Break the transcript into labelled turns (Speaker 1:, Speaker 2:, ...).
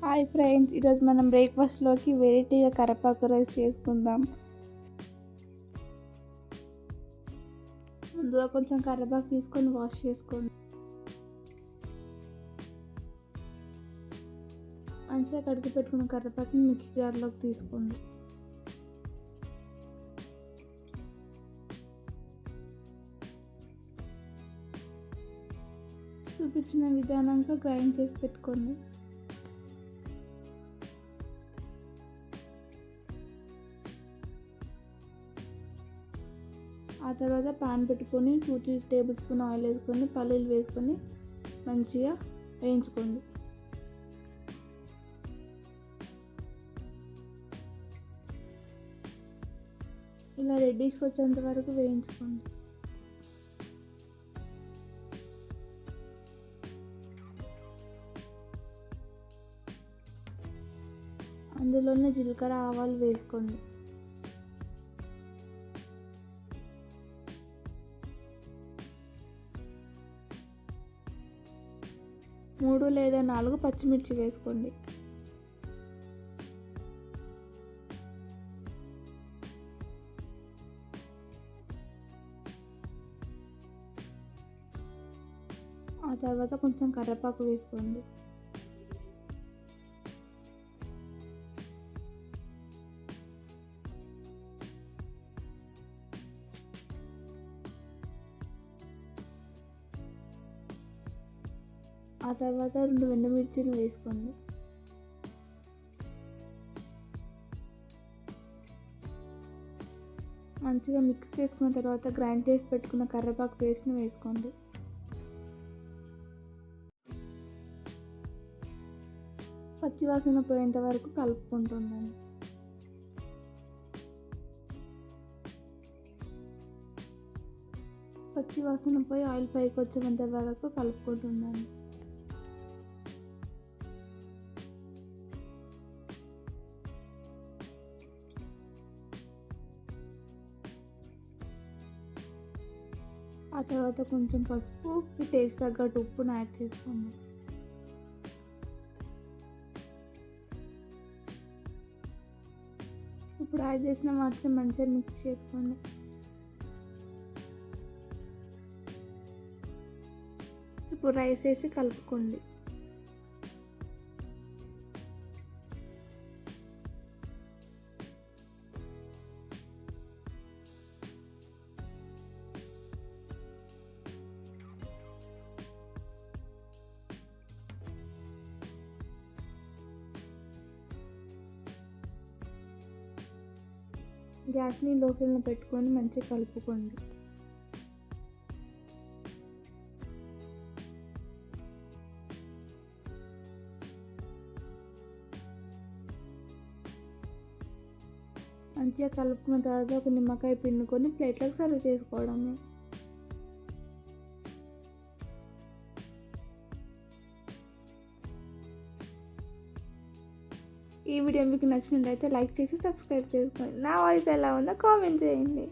Speaker 1: Hi friends ఈరోజు మనం బ్రేక్ఫాస్ట్లోకి వెరైటీగా కరపాకు రైస్ చేసుకుందాం. ముందుగా కొంచెం కరివేపాకు తీసుకొని వాష్ చేసుకోండి. మంచిగా కడిగి పెట్టుకున్న కరివేపాకుని మిక్స్ జార్లోకి తీసుకోండి. చూపించిన విధానంగా గ్రైండ్ చేసి పెట్టుకోండి. ఆ తర్వాత పాన్ పెట్టుకొని two three tablespoon oil వేసుకొని పల్లీలు వేసుకొని మంచిగా వేయించుకోండి. ఇలా రెడ్డిష్కి వచ్చేంత వరకు వేయించుకోండి. అందులోనే జీలకర్ర ఆవాలు వేసుకోండి. మూడు లేదా నాలుగు పచ్చిమిర్చి వేసుకోండి. ఆ తర్వాత కొంచెం కరివేపాకు వేసుకోండి. ఆ తర్వాత రెండు వెన్నమిర్చిలు వేసుకోండి. మంచిగా మిక్స్ చేసుకున్న తర్వాత గ్రైండ్ చేసి పెట్టుకున్న కర్రపాకు పేస్ట్ని వేసుకోండి. పచ్చివాసన పోయేంత వరకు కలుపుకుంటుండండి. పచ్చి వాసన పోయి ఆయిల్ పైకి వచ్చేంత వరకు కలుపుకుంటుండండి. ఆ తర్వాత కొంచెం పసుపు టేస్ట్ తగ్గట్టు ఉప్పును యాడ్ చేసుకోండి. ఇప్పుడు యాడ్ చేసిన వాటిని మంచిగా మిక్స్ చేసుకోండి. ఇప్పుడు రైస్ వేసి కలుపుకోండి. గ్యాస్ని లో ఫ్లేమ్లో పెట్టుకొని మంచిగా కలుపుకోండి. మంచిగా కలుపుకున్న తర్వాత ఒక నిమ్మకాయ పిండుకొని ప్లేట్లోకి సర్వ్ చేసుకోవడమే. ఈ వీడియో మీకు నచ్చినట్లయితే లైక్ చేసి సబ్స్క్రైబ్ చేసుకోండి. నా వాయిస్ ఎలా ఉందో కామెంట్ చేయండి.